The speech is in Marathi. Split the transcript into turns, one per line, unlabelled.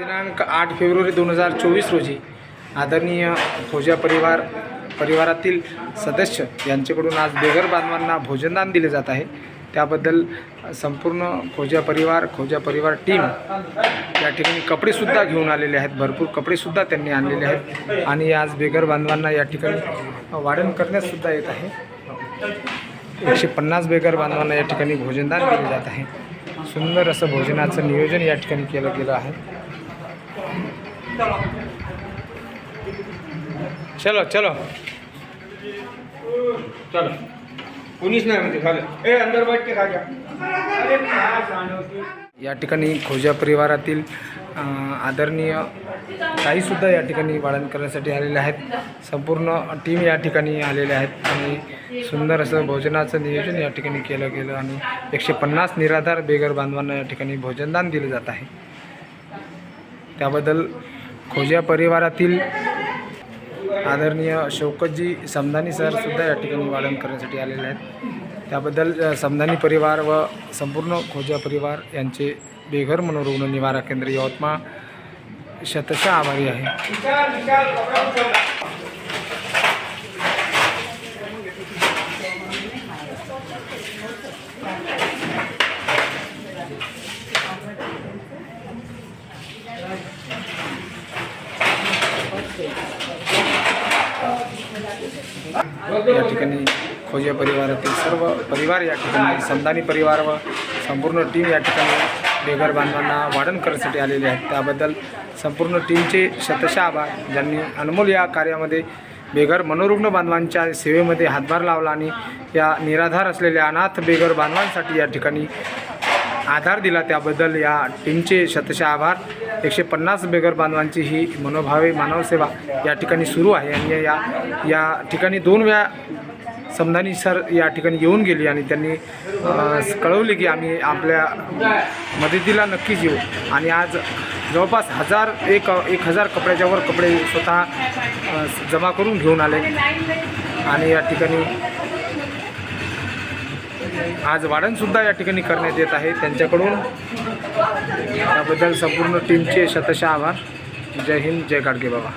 दिनांक आठ फेब्रुवारी दोन हजार चोवीस रोजी आदरणीय भोजा परिवार परिवारातील सदस्य यांच्याकडून आज बेघर बांधवांना भोजनदान दिले जात आहे. त्याबद्दल संपूर्ण खोजा परिवार खोजा परिवार टीम या ठिकाणी कपडेसुद्धा घेऊन आलेले आहेत. भरपूर कपडेसुद्धा त्यांनी आणलेले आहेत आणि आज बेघर बांधवांना या ठिकाणी वाढण करण्यातसुद्धा येत आहे. एकशे पन्नास बेघर बांधवांना या ठिकाणी भोजनदान दिले जात आहे. सुंदर असं भोजनाचं नियोजन या ठिकाणी केलं गेलं आहे. चलो चलो।
चलो। उन्नीस नहीं मुझे खा ले ए अंदर बैठ के खा जा अरे क्या खाने होती
या ठिकाणी खोजा परिवारातील आदरणीय ताईसुद्धा या ठिकाणी वाढण करण्यासाठी आलेले आहेत. संपूर्ण टीम या ठिकाणी आलेले आहेत. आणि सुंदर असं भोजनाचं नियोजन या ठिकाणी केलं गेलं आणि एकशे पन्नास निराधार बेघर बांधवांना या ठिकाणी भोजनदान दिलं जात आहे. त्याबद्दल खोजा परिवारातील आदरणीय शौकतजी समदानी सरसुद्धा या ठिकाणी वाढण करण्यासाठी आलेले आहेत. त्याबद्दल समदानी परिवार व संपूर्ण खोजा परिवार यांचे बेघर मनोरुग्ण निवारा केंद्र यवतमाळ शतशः आभारी आहे. या ठिकाणी खोजा परिवारातील सर्व परिवार या ठिकाणी समदानी परिवार व संपूर्ण टीम या ठिकाणी बेघर बांधवांना वाढण करण्यासाठी आलेले आहेत. त्याबद्दल संपूर्ण टीमचे शतशा आभार. ज्यांनी अनमोल या कार्यामध्ये बेघर मनोरुग्ण बांधवांच्या सेवेमध्ये हातभार लावला आणि या निराधार असलेल्या अनाथ बेघर बांधवांसाठी या ठिकाणी आधार दिला त्याबद्दल या टीमचे शतशः आभार. एकशे पन्नास बेगर बांधवांची ही मनोभावे मानवसेवा या ठिकाणी सुरू आहे आणि या या ठिकाणी दोन वेळा समधानी सर या ठिकाणी येऊन गेली आणि त्यांनी कळवले की आम्ही आपल्या मदतीला नक्कीच येऊ. आणि आज जवळपास हजार एक एक हजार कपड्याच्या वर कपडे स्वतः जमा करून घेऊन आले. आणि या ठिकाणी आज वाढणसुद्धा या ठिकाणी करण्यात येत आहे. त्यांच्याकडून त्याबद्दल संपूर्ण टीमचे शतशः आभार. जय हिंद जय गाडगे बाबा.